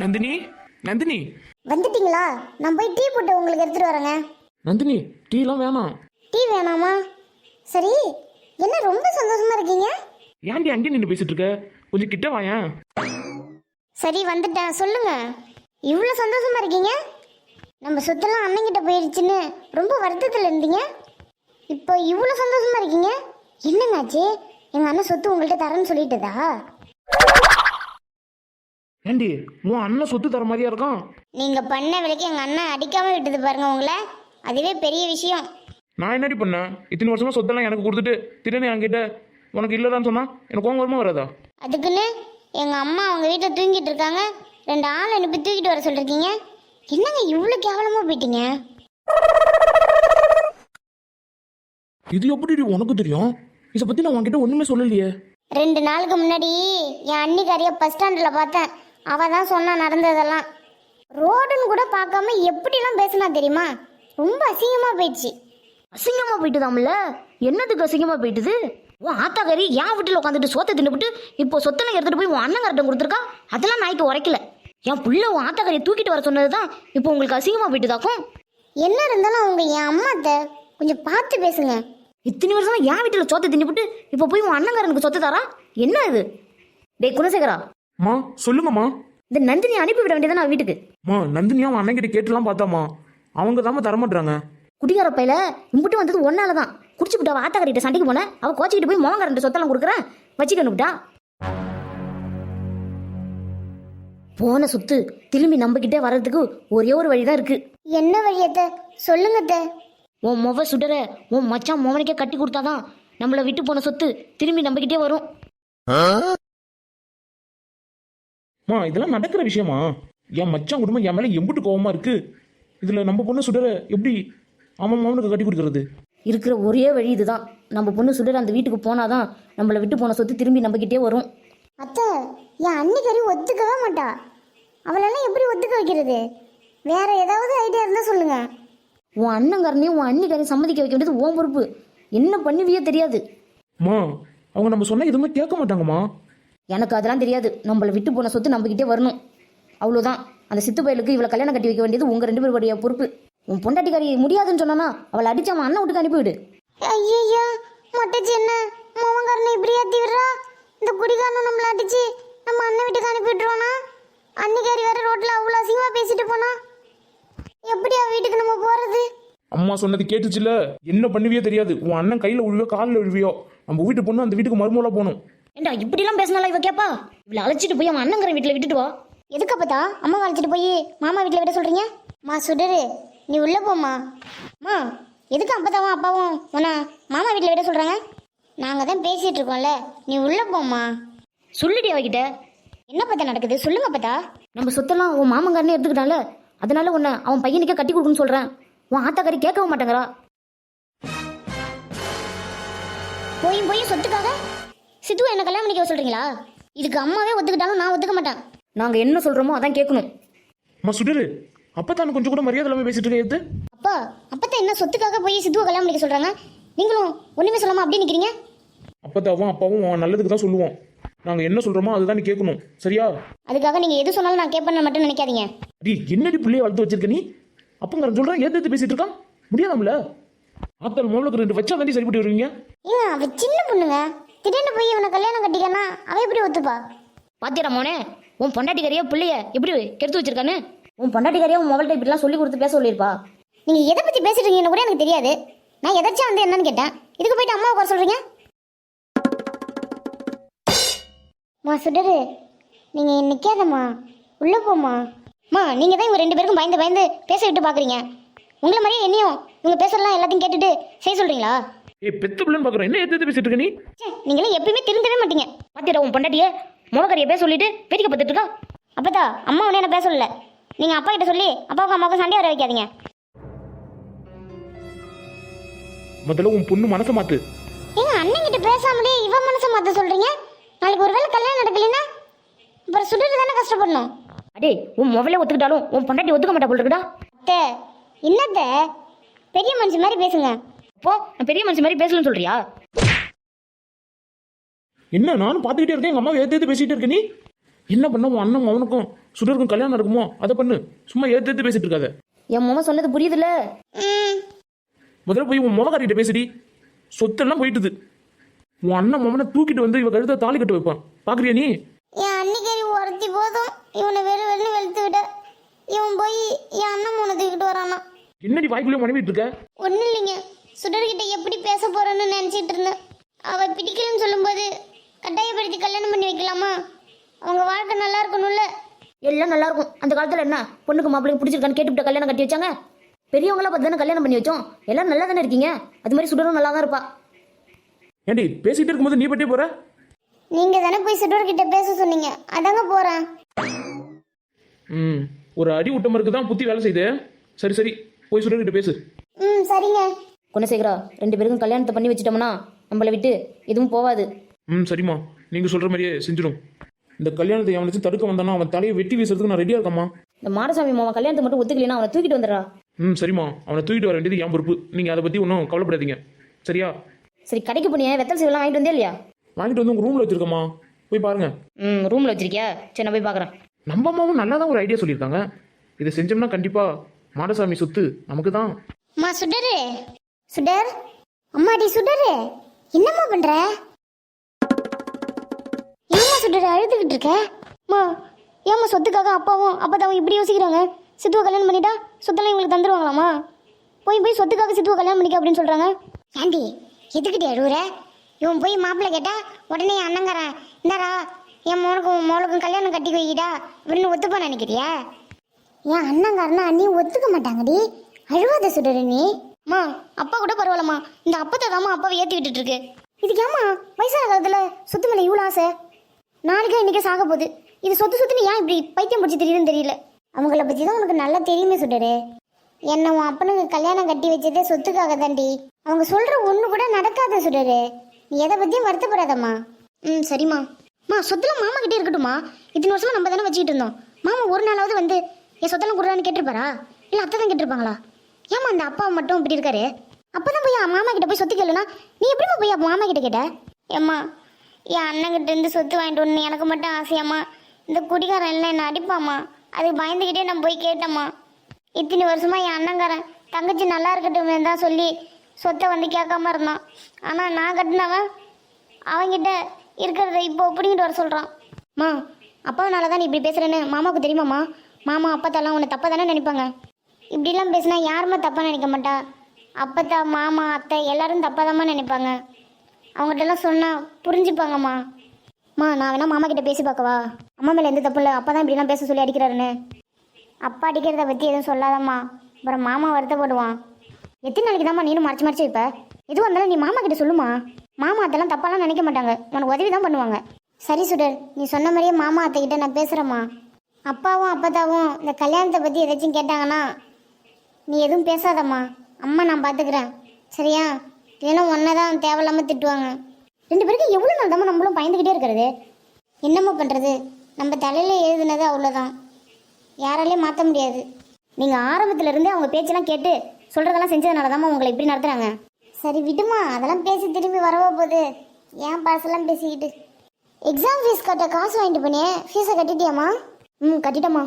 நந்தினி? நந்தினி? வந்துட்டீங்களா? நான் போய் டீ போட்டு உங்களுக்கு எடுத்துட்டு வரேங்க. நந்தினி டீலாம் வேணாம். டீ வேணாமா? சரி என்ன ரொம்ப சந்தோஷமா இருக்கீங்க? ஏன்டி அங்கே நின்று பேசிட்டு இருக்க? கொஞ்சம் கிட்ட வாயேன் சரி வந்துட்டேன். சொல்லுங்க. இவ்வளோ சந்தோஷமா இருக்கீங்க? நம்ம சொத்தெல்லாம் அண்ணங்கிட்ட போயிடுச்சுன்னு ரொம்ப வருத்தத்தில் இருந்தீங்க? இப்போ இவ்வளோ சந்தோஷமா இருக்கீங்க? என்னங்காச்சு எங்க அண்ணன் சொத்து உங்கள்கிட்ட தரேன்னு சொல்லிட்டுதா? ஏண்டி உன் அண்ணன் சொத்து தர மாதிரியா இருக்கான்? நீங்க பண்ண வேலைக்கு எங்க அண்ணன் அடிக்காம விட்டது பாருங்க உங்களை. அதுவே பெரிய விஷயம். நான் என்னடி பண்ணேன்? இத்தனை வருஷமா சொத்தெல்லாம் எனக்கு கொடுத்துட்டு திடீர்னு என்கிட்ட உனக்கு இல்லைதான்னு சொன்னா எனக்கு கோவம் வருமா வராதா? அதுக்குன்னு எங்க அம்மா அவங்க வீட்டில் தூங்கிட்டு இருக்காங்க. ரெண்டு ஆள் அனுப்பி தூக்கிட்டு வர சொல்லிருக்கீங்க. என்னங்க இவ்வளோ கேவலமா போயிட்டீங்க? இது எப்படி உனக்கு தெரியும்? இதை பத்தி நான் உன்கிட்ட ஒண்ணுமே சொல்லலையே. ரெண்டு நாளுக்கு முன்னாடி என் அன்னிக்காரிய பஸ் ஸ்டாண்டில் பார்த்தேன். அவ தான் சொன்னா நடந்ததெல்லாம். ரோடுன்னு கூட பார்க்காம எப்படிலாம் பேசினா தெரியுமா? ரொம்ப அசிங்கமாக போயிடுச்சு. அசிங்கமா போயிட்டுதாம்ல? என்னதுக்கு அசிங்கமா போயிட்டுது? உன் ஆத்தாக்காரி என் வீட்டில் உட்காந்துட்டு சோத்தை தின்னுபிட்டு இப்போ சொத்தெல்லாம் எடுத்துட்டு போய் உன் அண்ணன் கரெக்டம் கொடுத்துருக்கா? அதெல்லாம் நாய்க்கு உரைக்கல. என் புள்ள உன் ஆத்தாக்காரியை தூக்கிட்டு வர சொன்னது தான் இப்போ உங்களுக்கு அசிங்கமா போயிட்டுதாக்கும்? என்ன இருந்தாலும் அவங்க என் அம்மாத்த கொஞ்சம் பார்த்து பேசுங்க. இத்தனை வருஷமா என் வீட்டில் சோத்தை தின்னுபிட்டு இப்போ போய் உன் அண்ணங்காரனுக்கு சொத்து தரா? என்ன இது? டேய் குணசேகரா மா சொல்லுங்கம்மா. இந்த நந்தினி அனுப்பி விட வேண்டியதானே அவ வீட்டுக்கு. மா நந்தினியா அவன் அண்ணன் கிட்ட கேட்டுலாம் பார்த்தாமா அவங்க தாம்மா தரமாட்டாங்க குடிகார பையில இம்புட்டு வந்தது ஒன்னால தான் குடிச்சுட்டு அவ ஆத்தாக்காரிட்ட சண்டைக்கு போனேன். அவ கோச்சிக்கிட்டு போய் மோகன் சொத்தெல்லாம் கொடுக்குறேன் வச்சுக்கணுட்டா போன சொத்து திரும்பி நம்பிக்கிட்டே வர்றதுக்கு ஒரே ஒரு வழிதான் இருக்கு. என்ன வழியத்த சொல்லுங்கத்த உன் முவ சுடர உன் மச்சான் மோவனுக்கே கட்டி கொடுத்தாதான் நம்மள விட்டு போன சொத்து திரும்பி நம்பிக்கிட்டே வரும். மா இதெல்லாம் நடக்கிற விஷயமா? என் மச்சான் குடும்பம் என் மேல எம்புட்டு கோவமா இருக்கு. இதுல நம்ம பொண்ணு சுடர எப்படி அவன் மகனுக்கு கட்டி கொடுக்கறது? இருக்கிற ஒரே வழி இதுதான். நம்ம பொண்ணு சுடர அந்த வீட்டுக்கு போனாதான் நம்மள விட்டு போன சொத்து திரும்பி நம்பிக்கிட்டே வரும். அத்தை என் அன்னிக்கறி ஒத்துக்கவே மாட்டா. அவளெல்லாம் எப்படி ஒத்துக்க வைக்கிறது? வேற ஏதாவது ஐடியா இருந்தா சொல்லுங்க. உன் அண்ணங்காரனையும் உன் அண்ணிக்காரையும் சம்மதிக்க வைக்க வேண்டியது உன் பொறுப்பு. என்ன பண்ணுவியோ தெரியாது. மா அவங்க நம்ம சொன்னா எதுவுமே கேட்க மாட்டாங்கம்மா. எனக்கு அதெல்லாம் தெரியாது. நம்மளை விட்டு போன சொத்து நம்பிக்கிட்டே வரணும். அவ்வளோதான் அந்த சித்து பயலுக்கு இவளை கல்யாணம் கட்டி வைக்க வேண்டியது உங்க ரெண்டு பேருடைய பொறுப்பு. உன் பொண்டாட்டிக்காரி முடியாதுன்னு சொன்னானா அவளை அடிச்சு அவன் அண்ணன் வீட்டுக்கு அனுப்பிவிடு. ஐயய்யா மொட்டச்சி என்ன? மோகங்காரனை இப்படி ஏத்தி விடுறா? இந்த குடிகாரனும் நம்மள அடிச்சு நம்ம அண்ணன் வீட்டுக்கு அனுப்பி விட்டுருவானா? அன்னிக்காரி வேற ரோட்ல அவ்வளோ அசிங்கமா பேசிட்டு போனா? எப்படி அவ வீட்டுக்கு நம்ம போறது? அம்மா சொன்னது கேட்டுச்சுல? என்ன பண்ணுவியோ தெரியாது. உன் அண்ணன் கையில விழுவியோ காலில் விழுவியோ நம்ம வீட்டு பொண்ணு அந்த வீட்டுக்கு மறுமூலா போகணும். ஏண்டா இப்படிலாம் பேசினால இவ கேப்பா? இவளை அழைச்சிட்டு போய் அவன் அண்ணங்கிற வீட்டில் விட்டுட்டு வா. எதுக்கு அப்பதா அம்மா அழைச்சிட்டு போய் மாமா வீட்டில் விட சொல்றீங்க? மா சுடரு. நீ உள்ள போம்மா. மா எதுக்கு அப்பதாவும் அப்பாவும் உன்னை மாமா வீட்டில் விட சொல்றாங்க? நாங்கள் தான் பேசிட்டு இருக்கோம்ல நீ உள்ள போம்மா. சொல்லிடி அவகிட்ட. என்ன பத்தா நடக்குது? சொல்லுங்க பத்தா நம்ம சொத்தெல்லாம் உன் மாமங்காரனே எடுத்துக்கிட்டால அதனால உன்னை அவன் பையனுக்கே கட்டி கொடுக்குன்னு சொல்றேன். உன் ஆத்தாக்காரி கேட்கவும் மாட்டேங்கிறா. போயும் போயும் சொத்துக்காக சித்துவை என்ன கல்யாணம் பண்ணிக்க சொல்றீங்களா? இதுக்கு அம்மாவே ஒத்துக்கிட்டாலும் நான் ஒத்துக்க மாட்டேன். நாங்க என்ன சொல்றோமோ அதான் கேட்கணும். அம்மா சுடரு அப்பதான் கொஞ்சம் கூட மரியாதை இல்லாம பேசிட்டு இருக்க அப்பா அப்பத்தான் என்ன சொத்துக்காக போய் சித்துவை கல்யாணம் பண்ணிக்க சொல்றாங்க? நீங்களும் ஒண்ணுமே சொல்லாம அப்படியே நிக்கிறீங்க? அப்பத்தாவும் அப்பாவும் உன் நல்லதுக்கு தான் சொல்லுவோம். நாங்க என்ன சொல்றோமோ அதுதான் நீ கேட்கணும். சரியா? அதுக்காக நீங்க எது சொன்னாலும் நான் கேட்பேன்னு மட்டும் நினைக்காதீங்க. அடி என்னடி பிள்ளைய வளர்த்து வச்சிருக்க நீ? அப்பங்கிறன் சொல்றான் ஏத்து ஏத்து பேசிட்டு இருக்கான்? முடியாதாம்ல? ஆத்தாள் மூலக்கு ரெண்டு வச்சா தாண்டி சரிப்பட்டு வருவீங்க. ஏங்க அவ சின்ன பொண்ணுங்க? திடீர்னு போய் இவனை கல்யாணம் கட்டிக்கன்னா அவ எப்படி ஒத்துப்பா? பாத்தியடா மோனே உன் பொண்டாட்டிக்காரியா பிள்ளைய எப்படி கெடுத்து வச்சிருக்கான்னு? உன் பொண்டாட்டிக்காரியா உன் மொபைல்ட்ட இப்படிலாம் சொல்லி கொடுத்து பேச சொல்லியிருப்பா. நீங்க எதை பத்தி பேசிட்டு இருக்கீங்கன்னு கூட எனக்கு தெரியாது. நான் எதாச்சும் வந்து என்னன்னு கேட்டேன். இதுக்கு போயிட்டு அம்மா உட்கார சொல்றீங்க? மா சுடரு. நீங்க நிக்காதம்மா. உள்ள போம்மா. மா நீங்க தான் இவங்க ரெண்டு பேருக்கும் பயந்து பயந்து பேச விட்டு பாக்குறீங்க. உங்களை மாதிரியே என்னையும் இவங்க பேசலாம் எல்லாத்தையும் கேட்டுட்டு செய்ய சொல்றீங்களா? ஏய் பெத்த பிள்ளைன்னு பாக்குறேன் என்ன ஏத்து ஏத்து பேசிட்டு இருக்க நீ? ச்சே, நீங்களாம் எப்பயுமே திருந்தவே மாட்டீங்க. பாத்தியடா உன் பொண்டாட்டிய முகக்கறிய பேச சொல்லிட்டு வேடிக்கை பார்த்துட்டு இருக்கா? அப்பதா அம்மா ஒன்றும் என்ன பேச சொல்லல நீங்க அப்பா கிட்ட சொல்லி அப்பாவுக்கும் அம்மாவுக்கும் சண்டை வர வைக்காதீங்க. முதல்ல உன் பொண்ணு மனசை மாத்து. ஏங்க அண்ணன் கிட்ட பேசாமலே இவ மனசை மாத்த சொல்றீங்க? நாளைக்கு ஒருவேளை கல்யாணம் நடக்கலைன்னா அப்புறம் சுடுறது தானே கஷ்டப்படணும். அடே உன் மொபைலே ஒத்துக்கிட்டாலும் உன் பொண்டாட்டி ஒத்துக்க மாட்டா போல இருக்குடா. அத்தை என்னத்த? பெரிய மனுஷன் மாதிரி பேசுங்க. அப்போ நான் பெரிய மனுஷன் மாதிரி பேசலன்னு சொல்றியா? என்ன நானும் பார்த்துக்கிட்டே இருக்கேன் எங்க அம்மா ஏத்து ஏத்து பேசிட்டு இருக்க நீ? என்ன பண்ண உன் அண்ணன் அவனுக்கும் சுடருக்கும் கல்யாணம் நடக்குமோ? அதை பண்ணு. சும்மா ஏத்து ஏத்து பேசிட்டு இருக்காத. என் மாமா சொன்னது புரியுதுல்ல? முதல்ல போய் உன் முகக்காரிட்ட பேசுடி. சொத்தெல்லாம் போயிட்டுது. உன் அண்ணன் மவனை தூக்கிட்டு வந்து இவ கழுத்தை தாலி கட்ட வைப்பான். பாக்குறியா நீ? என் அன்னிக்கறி ஒருத்தி போதும். இவனை வெறு வெறுன்னு வெளுத்து விட இவன் போய் என் அண்ணன் மூணு தூக்கிட்டு வரானா என்னடி வாய்க்குள்ளே மனைவிட்டு இருக்க? இல்லைங்க சுடர்கிட்ட எப்படி பேச போறேன்னு நினச்சிட்டு இருந்தேன். அவ பிடிக்கலன்னு சொல்லும்போது கட்டாயப்படுத்தி கல்யாணம் பண்ணி வைக்கலாமா? அவங்க வாழ்க்கை நல்லா இருக்கணும்ல? எல்லாம் நல்லா இருக்கும். அந்த காலத்துல என்ன? பொண்ணுக்கு மாப்பிள்ளைக்கு பிடிச்சிருக்கான்னு கேட்டுவிட்ட கல்யாணம் கட்டி வச்சாங்க? பெரியவங்கள பார்த்து தானே கல்யாணம் பண்ணி வச்சோம். எல்லாம் நல்லா தானே இருக்கீங்க? அது மாதிரி சுடரும் நல்லா தான் இருப்பா. ஏண்டி பேசிட்டு இருக்கும்போது நீ பட்டே போற? நீங்க தானே போய் சுடர்கிட்ட பேச சொன்னீங்க. அதாங்க போறேன். ம் ஒரு அடி விட்ட மருக்கு தான் புத்தி வேலை செய்யுது. சரி சரி போய் சுடர்கிட்ட பேசு. ம் சரிங்க. குணசேகரா ரெண்டு பேருக்கும் கல்யாணத்தை பண்ணி வச்சிட்டோம்னா நம்மளை விட்டு எதுவும் போவாது. ம் சரிம்மா. நீங்க சொல்ற மாதிரியே செஞ்சிடும் இந்த கல்யாணத்தை அவனை தடுக்க வந்தானா அவன் தலையை வெட்டி வீசுறதுக்கு நான் ரெடியா இருக்கம்மா. இந்த மாடசாமி மாமா கல்யாணத்தை மட்டும் ஒத்துக்கலைன்னா அவனை தூக்கிட்டு வந்துடுறா. ம் சரிம்மா. அவனை தூக்கிட்டு வர வேண்டியது என் பொறுப்பு. நீங்க அதை பத்தி ஒன்றும் கவலைப்படாதீங்க. சரியா? சரி கடைக்கு போனியே வெத்தல் சீவெல்லாம் வாங்கிட்டு வந்தே இல்லையா? வாங்கிட்டு வந்து உங்க ரூம்ல வச்சிருக்கம்மா. போய் பாருங்க. ம் ரூமில் வச்சிருக்கியா? சரி நான் போய் பார்க்குறேன். நம்ம அம்மாவும் நல்லா தான் ஒரு ஐடியா சொல்லியிருக்காங்க. இதை செஞ்சோம்னா கண்டிப்பா மாடசாமி சொத்து நமக்கு தான் அம்மா சுடரு. சுடர்? அம்மாடி சுடரு. என்னம்மா பண்ற? ஏமா சுடர் அழுதுகிட்டு இருக்க? அம்மா ஏமா சொத்துக்காக அப்பாவும் அப்பதாவும் இப்படி யோசிக்கிறாங்க? சித்துவை கல்யாணம் பண்ணிட்டா சொத்தெல்லாம் இவங்களுக்கு தந்துருவாங்களாமா போய் போய் சொத்துக்காக சித்துவை கல்யாணம் பண்ணிக்க அப்படின்னு சொல்றாங்க. ஏண்டி எதுக்கிட்டே அழுவுற? இவன் போய் மாப்பிள்ளை கேட்டா உடனே என் அண்ணங்காரன் இந்தாரா என் மோனுக்கும் மோளுக்கும் கல்யாணம் கட்டி வைக்கிடா அப்படின்னு ஒத்துப்பான்னு நினைக்கிறியா? என் அண்ணங்காரனா நீ ஒத்துக்க மாட்டாங்கடி. அழுவாத சுடரு நீ. அம்மா அப்பா கூட பரவாயில்லம்மா. இந்த அப்பத்தை தாம்மா அப்பாவை ஏற்றி விட்டுட்டு இருக்கு இதுக்கு ஏம்மா வயசான காலத்துல சொத்து மேலே இவ்வளோ ஆசை? நாளைக்கா இன்னைக்கு சாக போகுது. இது சொத்து சொத்துன்னு ஏன் இப்படி பைத்தியம் பிடிச்சி தெரியுதுன்னு தெரியல. அவங்கள பற்றி தான் உனக்கு நல்லா தெரியுமே சுடரு என்னை உன் அப்பனுக்கு கல்யாணம் கட்டி வச்சதே சொத்துக்காக தாண்டி. அவங்க சொல்ற ஒன்று கூட நடக்காத சுடரு நீ எதை பற்றியும் வருத்தப்படாதம்மா. ம் சரிம்மா. அம்மா சொத்துலாம் மாமா கிட்டே இருக்கட்டுமா இத்தனை வருஷமா நம்ம தானே வச்சுக்கிட்டு இருந்தோம். மாமா ஒரு நாளாவது வந்து என் சொத்தெல்லாம் கொடுறான்னு கேட்டிருப்பாரா? இல்லை அத்தை தான் கேட்டிருப்பாங்களா? ஏமா அந்த அப்பா மட்டும் இப்படி இருக்காரு? அப்பதான் போய் மாமா கிட்ட போய் சொத்து கேளுனா? நீ எப்படிமா போய் அப்ப மாமா கிட்ட கேட்ட? ஏம்மா என் அண்ணன் கிட்ட இருந்து சொத்து வாங்கிட்டு வரணும் எனக்கு மட்டும் ஆசையாம்மா. இந்த குடிகாரன் எல்லாம் என்ன அடிப்பாம்மா. அதுக்கு பயந்துக்கிட்டே நான் போய் கேட்டேம்மா. இத்தனை வருஷமா என் அண்ணங்காரன் தங்கச்சி நல்லா இருக்கட்டும் தான் சொல்லி சொத்தை வந்து கேட்காம இருந்தான். ஆனால் நான் கட்டினவன் அவங்கிட்ட இருக்கிறத இப்போ பிடிங்கிட்டு வர சொல்கிறான் மா அப்பாவனால தான் நீ இப்படி பேசுகிறேன்னு மாமாவுக்கு தெரியுமாம்மா? மாமா அப்பத்தாலாம் உன்னை தப்பாக தானே நினைப்பாங்க? இப்படிலாம் பேசினா யாருமே தப்பாக நினைக்க மாட்டா? அப்பத்தா மாமா அத்தை எல்லாரும் தப்பாக நினைப்பாங்க. அவங்ககிட்டலாம் சொன்னால் புரிஞ்சுப்பாங்கம்மா. அம்மா நான் வேணா மாமா கிட்ட பேசி பார்க்கவா? அம்மா மேலே எந்த தப்பு இல்லை. அப்பா தான் இப்படிலாம் பேச சொல்லி அடிக்கிறாருன்னு. அப்பா அடிக்கிறத பற்றி எதுவும் சொல்லாதம்மா. அப்புறம் மாமா வருத்தப்படுவான். எத்தனை நாளைக்கு தான்மா நீனும் மறைச்சு மறைச்சு இப்போ எதுவும் இருந்தாலும் நீ மாமா கிட்ட சொல்லுமா மாமா அதெல்லாம் தப்பாலாம் நினைக்க மாட்டாங்க. உனக்கு உதவி தான் பண்ணுவாங்க. சரி சுடர் நீ சொன்ன மாதிரியே மாமா அத்தைக்கிட்ட நான் பேசுகிறேம்மா அப்பாவும் அப்பத்தாவும் இந்த கல்யாணத்தை பற்றி ஏதாச்சும் கேட்டாங்கன்னா நீ எதுவும் பேசாதம்மா. அம்மா நான் பார்த்துக்கிறேன் சரியா? இல்லைன்னா ஒன்றை தான் தேவையில்லாமல் திட்டுவாங்க. ரெண்டு பேருக்கும் எவ்வளோ நாள் தான் நம்மளும் பயந்துக்கிட்டே இருக்கிறது? என்னம்மா பண்ணுறது நம்ம தலையில் எழுதுனது அவ்வளோதான் யாராலையும் மாற்ற முடியாது. நீங்கள் ஆரம்பத்துல இருந்தே அவங்க பேச்செல்லாம் கேட்டு சொல்கிறதெல்லாம் செஞ்சதுனால தான் உங்களை இப்படி நடத்துகிறாங்க சரி விடுமா. அதெல்லாம் பேசி திரும்பி வரவோ போகுது. ஏன் பாசெல்லாம் பேசிக்கிட்டு. எக்ஸாம் ஃபீஸ் கட்ட காசு வாங்கிட்டு போனே. ஃபீஸை கட்டிட்டியாம்மா? ம் கட்டிட்டம்மா.